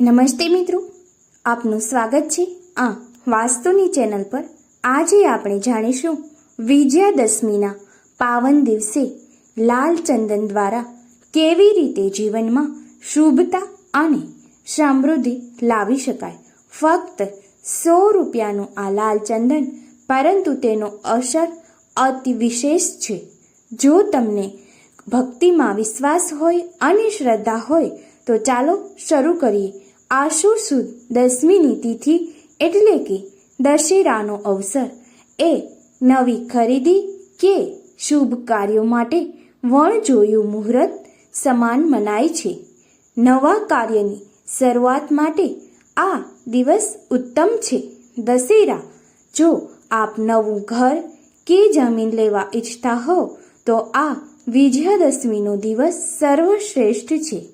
નમસ્તે મિત્રો, આપનું સ્વાગત છે આ વાસ્તુની ચેનલ પર. આજે આપણે જાણીશું વિજયાદશમીના પાવન દિવસે લાલ ચંદન દ્વારા કેવી રીતે જીવનમાં શુભતા અને સમૃદ્ધિ લાવી શકાય. ફક્ત સો રૂપિયાનું આ લાલ ચંદન, પરંતુ તેનો અસર અતિ વિશેષ છે. જો તમને ભક્તિમાં વિશ્વાસ હોય અને શ્રદ્ધા હોય, તો ચાલો શરૂ કરીએ. આશુ સુદ દસમીની તિથિ એટલે કે દશેરાનો અવસર. એ નવી ખરીદી કે શુભ કાર્યો માટે વણજોયું મુહૂર્ત સમાન મનાય છે. નવા કાર્યની શરૂઆત માટે આ દિવસ ઉત્તમ છે. દશેરા, જો આપ નવું ઘર કે જમીન લેવા ઈચ્છતા હો, તો આ વિજયાદશમીનો દિવસ સર્વશ્રેષ્ઠ છે.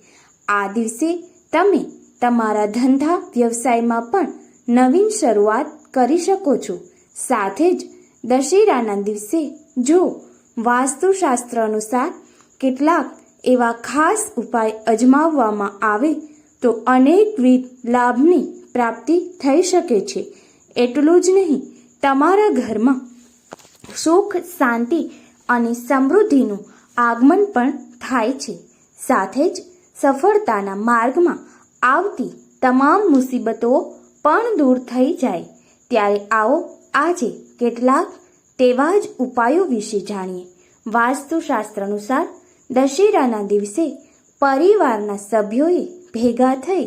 આ દિવસે તમે તમારા ધંધા વ્યવસાયમાં પણ નવીન શરૂઆત કરી શકો છો. સાથે જ દશેરાના દિવસે જો વાસ્તુશાસ્ત્ર અનુસાર કેટલાક એવા ખાસ ઉપાય અજમાવવામાં આવે, તો અનેકવિધ લાભની પ્રાપ્તિ થઈ શકે છે. એટલું જ નહીં, તમારા ઘરમાં સુખ, શાંતિ અને સમૃદ્ધિનું આગમન પણ થાય છે. સાથે જ સફળતાના માર્ગમાં આવતી તમામ મુસીબતો પણ દૂર થઈ જાય. ત્યારે આવો આજે કેટલાક તેવા જ ઉપાયો વિશે જાણીએ. વાસ્તુશાસ્ત્ર અનુસાર દશેરાના દિવસે પરિવારના સભ્યોએ ભેગા થઈ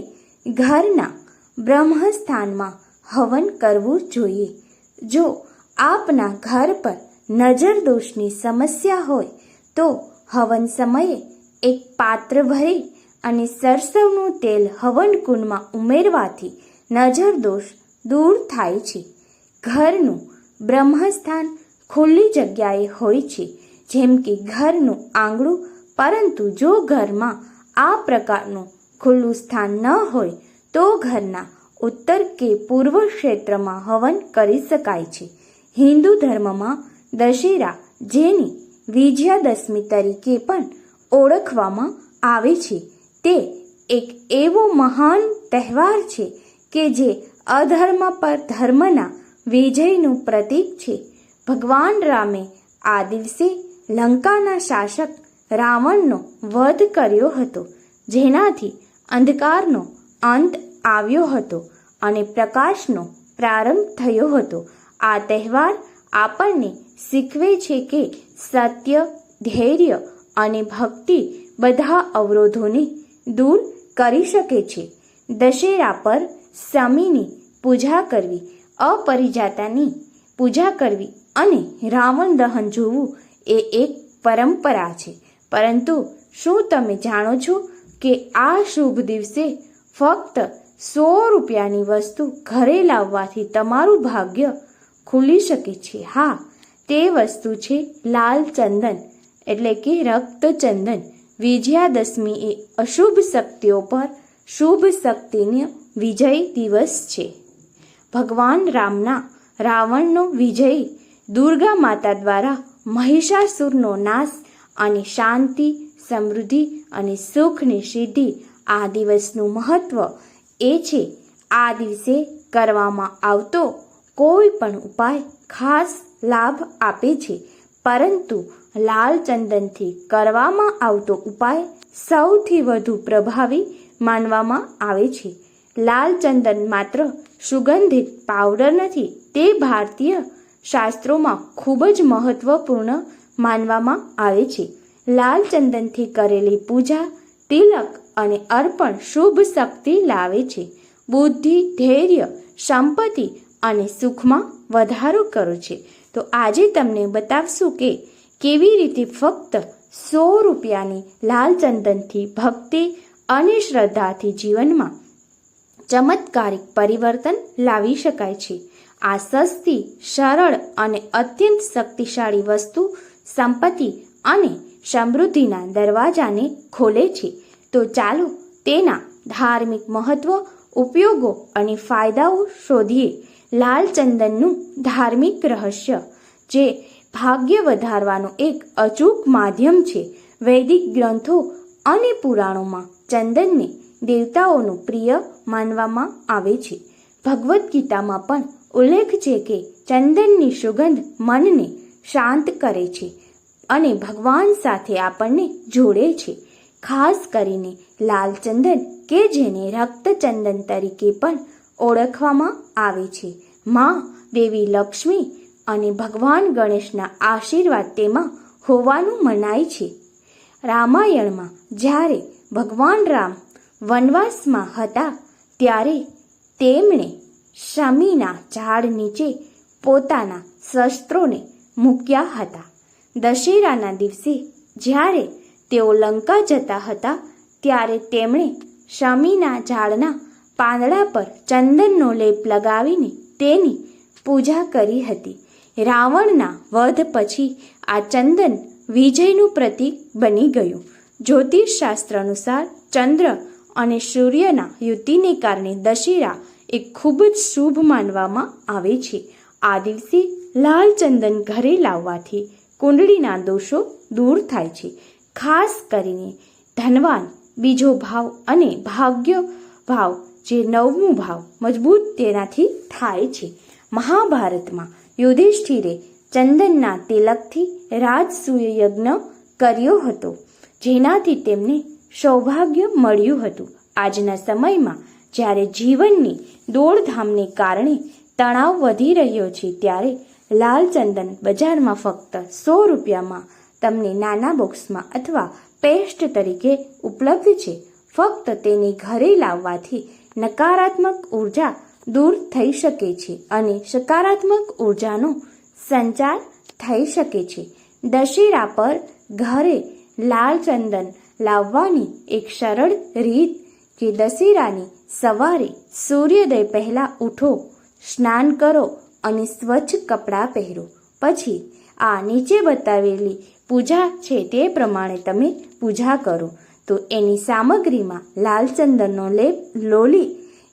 ઘરના બ્રહ્મસ્થાનમાં હવન કરવું જોઈએ. જો આપના ઘર પર નજર દોષની સમસ્યા હોય, તો હવન સમયે એક પાત્ર ભરી અને સરસવનું તેલ હવન કુંડમાં ઉમેરવાથી નજર દોષ દૂર થાય છે. ઘરનું બ્રહ્મસ્થાન ખુલ્લી જગ્યાએ હોય છે, જેમ કે ઘરનું આંગણું, પરંતુ જો ઘરમાં આ પ્રકારનું ખુલ્લું સ્થાન ન હોય, તો ઘરના ઉત્તર કે પૂર્વ ક્ષેત્રમાં હવન કરી શકાય છે. હિન્દુ ધર્મમાં દશેરા જેની વિજયાદશમી તરીકે પણ ઓળખવામાં આવે છે. તે એક એવો મહાન તહેવાર છે કે જે અધર્મ પર ધર્મના વિજયનું પ્રતીક છે. ભગવાન રામે આ દિવસે લંકાના શાસક રાવણનો વધ કર્યો હતો, જેનાથી અંધકારનો અંત આવ્યો હતો અને પ્રકાશનો પ્રારંભ થયો હતો. આ તહેવાર આપણને શીખવે છે કે સત્ય, ધૈર્ય અને ભક્તિ બધા અવરોધોને દૂર કરી શકે છે. દશેરા પર સ્વામીની પૂજા કરવી, અપરિજાતાની પૂજા કરવી અને રાવણ દહન જોવું એ એક પરંપરા છે. પરંતુ શું તમે જાણો છો કે આ શુભ દિવસે ફક્ત સો રૂપિયાની વસ્તુ ઘરે લાવવાથી તમારું ભાગ્ય ખુલી શકે છે? હા, તે વસ્તુ છે લાલ ચંદન, એટલે કે રક્તચંદન. વિજયાદશમી એ અશુભ શક્તિઓ પર શુભ શક્તિનો વિજય દિવસ છે. ભગવાન રામના રાવણનો વિજય દુર્ગા માતા દ્વારા મહિષાસુરનો નાશ અને શાંતિ, સમૃદ્ધિ અને સુખની સિદ્ધિ આ દિવસનું મહત્વ એ છે. આ દિવસે કરવામાં આવતો કોઈ પણ ઉપાય ખાસ લાભ આપે છે. પરંતુ લાલ ચંદનથી કરવામાં આવતો ઉપાય સૌથી વધુ પ્રભાવી માનવામાં આવે છે. લાલ ચંદન માત્ર સુગંધિત પાવડર નથી, તે ભારતીય શાસ્ત્રોમાં ખૂબ જ મહત્વપૂર્ણ માનવામાં આવે છે. લાલ ચંદનથી કરેલી પૂજા, તિલક અને અર્પણ શુભ શક્તિ લાવે છે. બુદ્ધિ, ધૈર્ય, સંપત્તિ અને સુખમાં વધારો કરો છે. તો આજે તમને બતાવશું કે કેવી રીતે ફક્ત સો રૂપિયાની લાલ ચંદનથી ભક્તિ અને શ્રદ્ધાથી જીવનમાં ચમત્કારિક પરિવર્તન લાવી શકાય છે. આ સસ્તી, સરળ અને અત્યંત શક્તિશાળી વસ્તુ સંપત્તિ અને સમૃદ્ધિના દરવાજાને ખોલે છે. તો ચાલો તેના ધાર્મિક મહત્વ, ઉપયોગો અને ફાયદાઓ શોધીએ. લાલ ચંદનનું ધાર્મિક રહસ્ય, જે ભાગ્ય વધારવાનું એક અચૂક માધ્યમ છે. વૈદિક ગ્રંથો અને પુરાણોમાં ચંદનને દેવતાઓનું પ્રિય માનવામાં આવે છે. ભગવદ્ ગીતામાં પણ ઉલ્લેખ છે કે ચંદનની સુગંધ મનને શાંત કરે છે અને ભગવાન સાથે આપણને જોડે છે. ખાસ કરીને લાલ ચંદન કે જેને રક્ત ચંદન તરીકે પણ ઓળખવામાં આવે છે. માં દેવી લક્ષ્મી અને ભગવાન ગણેશના આશીર્વાદ તેમાં હોવાનું મનાય છે. રામાયણમાં જ્યારે ભગવાન રામ વનવાસમાં હતા, ત્યારે તેમણે શમીના ઝાડ નીચે પોતાના શસ્ત્રોને મૂક્યા હતા. દશેરાના દિવસે જ્યારે તેઓ લંકા જતા હતા, ત્યારે તેમણે શમીના ઝાડના પાંદડા પર ચંદનનો લેપ લગાવીને તેની પૂજા કરી હતી. રાવણના વધ પછી આ ચંદન વિજયનું પ્રતીક બની ગયું. જ્યોતિષશાસ્ત્ર અનુસાર ચંદ્ર અને સૂર્યના યુતિને કારણે દશેરા એ ખૂબ જ શુભ માનવામાં આવે છે. આ દિવસે લાલ ચંદન ઘરે લાવવાથી કુંડળીના દોષો દૂર થાય છે. ખાસ કરીને ધનવાન, બીજો ભાવ અને ભાગ્ય ભાવ જે નવમું ભાવ મજબૂત તેનાથી થાય છે. મહાભારતમાં યુધિષ્ઠિરે ચંદનના તિલકથી રાજસૂય યજ્ઞ કર્યો હતો, જેનાથી તેમને સૌભાગ્ય મળ્યું હતું. આજના સમયમાં જ્યારે જીવનની દોડધામને કારણે તણાવ વધી રહ્યો છે, ત્યારે લાલ ચંદન બજારમાં ફક્ત સો રૂપિયામાં તમને નાના બોક્સમાં અથવા પેસ્ટ તરીકે ઉપલબ્ધ છે. ફક્ત તેને ઘરે લાવવાથી નકારાત્મક ઊર્જા દૂર થઈ શકે છે અને સકારાત્મક ઉર્જાનો સંચાર થઈ શકે છે. દશેરા પર ઘરે લાલ ચંદન લાવવાની એક સરળ રીત કે દશેરાની સવારે સૂર્યોદય પહેલાં ઉઠો, સ્નાન કરો અને સ્વચ્છ કપડાં પહેરો. પછી આ નીચે બતાવેલી પૂજા છે તે પ્રમાણે તમે પૂજા કરો. તો એની સામગ્રીમાં લાલ ચંદનનો લેપ લોલી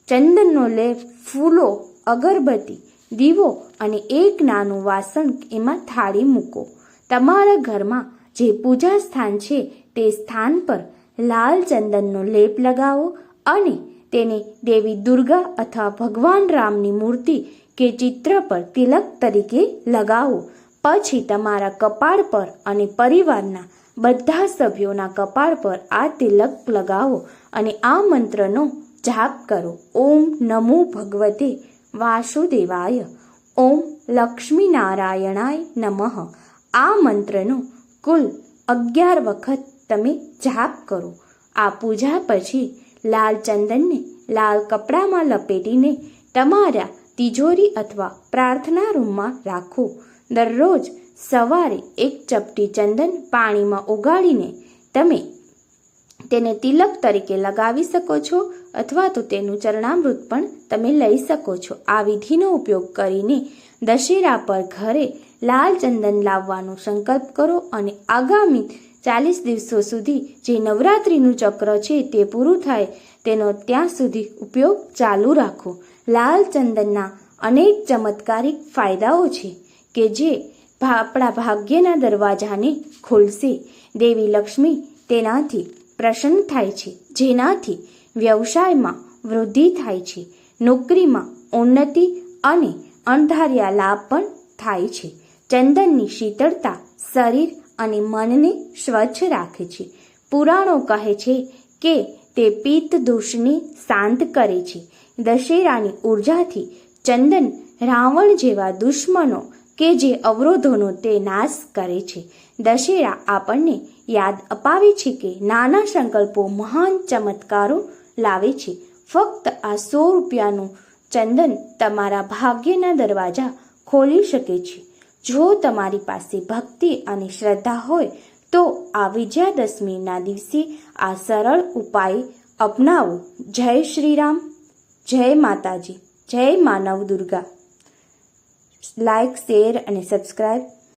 ચંદનનો લેપ ફૂલો, અગરબત્તી, દીવો અને એક નાનું વાસણ એમાં થાળી મૂકો. તમારા ઘરમાં જે પૂજા સ્થાન છે તે સ્થાન પર લાલ ચંદનનો લેપ લગાવો અને તેને દેવી દુર્ગા અથવા ભગવાન રામની મૂર્તિ કે ચિત્ર પર તિલક તરીકે લગાવો. પછી તમારા કપાળ પર અને પરિવારના બધા સભ્યોના કપાળ પર આ તિલક લગાવો અને આ મંત્રનો જાપ કરો. ઓમ નમો ભગવતે વાસુદેવાય. ઓમ લક્ષ્મીનારાયણાય નમઃ. આ મંત્રનો કુલ અગિયાર વખત તમે જાપ કરો. આ પૂજા પછી લાલ ચંદનને લાલ કપડામાં લપેટીને તમારા તિજોરી અથવા પ્રાર્થના રૂમમાં રાખો. દરરોજ સવારે એક ચપટી ચંદન પાણીમાં ઓગાળીને તમે તેને તિલક તરીકે લગાવી શકો છો અથવા તો તેનું ચરણામૃત પણ તમે લઈ શકો છો. આ વિધિનો ઉપયોગ કરીને દશેરા પર ઘરે લાલ ચંદન લાવવાનો સંકલ્પ કરો અને આગામી ચાલીસ દિવસો સુધી જે નવરાત્રિનું ચક્ર છે તે પૂરું થાય તેનો ત્યાં સુધી ઉપયોગ ચાલુ રાખો. લાલ ચંદનના અનેક ચમત્કારિક ફાયદાઓ છે કે જે આપણા ભાગ્યના દરવાજાને ખોલશે. દેવી લક્ષ્મી તેનાથી પ્રસન્ન થાય છે. જેનાથી વ્યવસાયમાં વૃદ્ધિ થાય છે. નોકરીમાં ઉન્નતિ અને અણધાર્યા લાભ પણ થાય છે. ચંદનની શીતળતા શરીર અને મનને સ્વચ્છ રાખે છે. પુરાણો કહે છે કે તે પિત્ત દોષને શાંત કરે છે. દશેરાની ઉર્જાથી ચંદન રાવણ જેવા દુશ્મનો કે જે અવરોધોનો તે નાશ કરે છે. દશેરા આપણને યાદ અપાવે છે કે નાના સંકલ્પો મહાન ચમત્કારો લાવે છે. ફક્ત આ સો રૂપિયાનું ચંદન તમારા ભાગ્યના દરવાજા ખોલી શકે છે. જો તમારી પાસે ભક્તિ અને શ્રદ્ધા હોય, તો આ વિજયાદશમીના દિવસે આ સરળ ઉપાય અપનાવો. જય શ્રીરામ, જય માતાજી, જય માનવ દુર્ગા. લાઈક, શેર અને સબસ્ક્રાઈબ